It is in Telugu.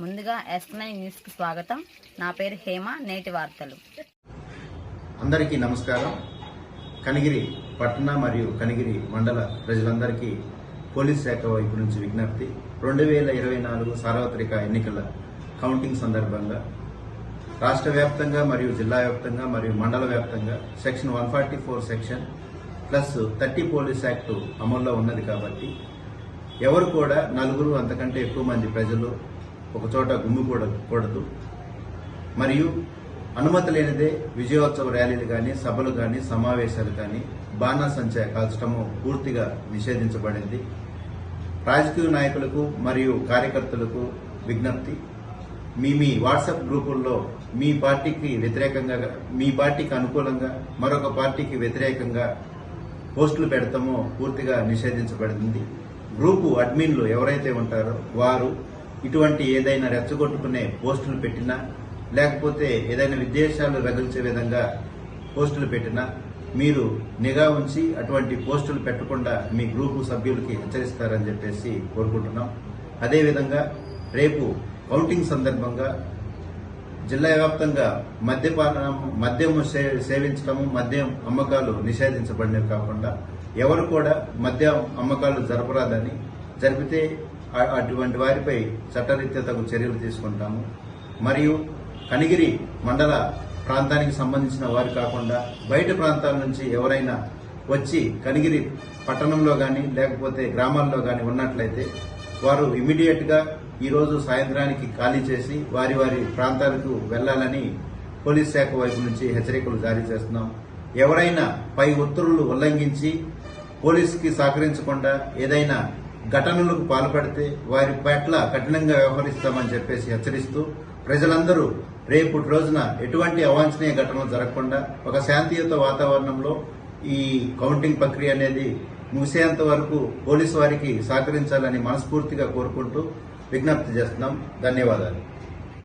ముందుగా ఎస్ నైన్ న్యూస్కి స్వాగతం. నా పేరు హేమ నేటి వార్తలు. అందరికీ నమస్కారం. కనిగిరి పట్టణ మరియు కనిగిరి మండల ప్రజలందరికీ పోలీస్ శాఖ వైపు నుంచి విజ్ఞప్తి. రెండు వేల ఇరవై నాలుగు సార్వత్రిక ఎన్నికల కౌంటింగ్ సందర్భంగా రాష్ట్ర వ్యాప్తంగా మరియు జిల్లా వ్యాప్తంగా మరియు మండల వ్యాప్తంగా section one forty four section plus thirty police act అమల్లో ఉన్నది కాబట్టి ఎవరు కూడా నలుగురు అంతకంటే ఎక్కువ మంది ప్రజలు ఒకచోట గుమ్మికూడకూడదు మరియు అనుమతి లేనిదే విజయోత్సవ ర్యాలీలు కానీ సభలు కానీ సమావేశాలు కానీ బాణాసంచా కాల్చడము పూర్తిగా నిషేధించబడింది. రాజకీయ నాయకులకు మరియు కార్యకర్తలకు విజ్ఞప్తి. మీ మీ వాట్సాప్ గ్రూపుల్లో మీ పార్టీకి వ్యతిరేకంగా మీ పార్టీకి అనుకూలంగా మరొక పార్టీకి వ్యతిరేకంగా పోస్టులు పెడతామో పూర్తిగా నిషేధించబడింది. గ్రూపు అడ్మిన్లు ఎవరైతే ఉంటారో వారు ఇటువంటి ఏదైనా రెచ్చగొట్టుకునే పోస్టులు పెట్టినా లేకపోతే ఏదైనా విదేశాలు రగిల్చే విధంగా పోస్టులు పెట్టినా మీరు నిఘా ఉంచి అటువంటి పోస్టులు పెట్టకుండా మీ గ్రూపు సభ్యులకి హెచ్చరిస్తారని చెప్పేసి కోరుకుంటున్నాం. అదేవిధంగా రేపు కౌంటింగ్ సందర్భంగా జిల్లా వ్యాప్తంగా మద్యపానం మద్యం సే- సేవించడము మద్యం అమ్మకాలు నిషేధించబడినవి కాకుండా ఎవరు కూడా మద్యం అమ్మకాలు జరపరాదని జరిపితే అటువంటి వారిపై చట్టరీత్యా తగు చర్యలు తీసుకుంటాము. మరియు కనిగిరి మండల ప్రాంతానికి సంబంధించిన వారు కాకుండా బయట ప్రాంతాల నుంచి ఎవరైనా వచ్చి కనిగిరి పట్టణంలో కానీ లేకపోతే గ్రామాల్లో కానీ ఉన్నట్లయితే వారు ఇమీడియట్గా ఈరోజు సాయంత్రానికి ఖాళీ చేసి వారి వారి ప్రాంతాలకు వెళ్ళాలని పోలీస్ శాఖ వైపు నుంచి హెచ్చరికలు జారీ చేస్తున్నాం. ఎవరైనా పై ఉత్తర్వులు ఉల్లంఘించి పోలీసుకి సహకరించకుండా ఏదైనా ఘటనలకు పాల్పడితే వారి పట్ల కఠినంగా వ్యవహరిస్తామని చెప్పేసి హెచ్చరిస్తూ ప్రజలందరూ రేపటి రోజున ఎటువంటి అవాంఛనీయ ఘటనలు జరగకుండా ఒక శాంతియుత వాతావరణంలో ఈ కౌంటింగ్ ప్రక్రియ అనేది ముగిసేంత వరకు పోలీసు వారికి సహకరించాలని మనస్ఫూర్తిగా కోరుకుంటూ విజ్ఞప్తి చేస్తున్నాం. ధన్యవాదాలు.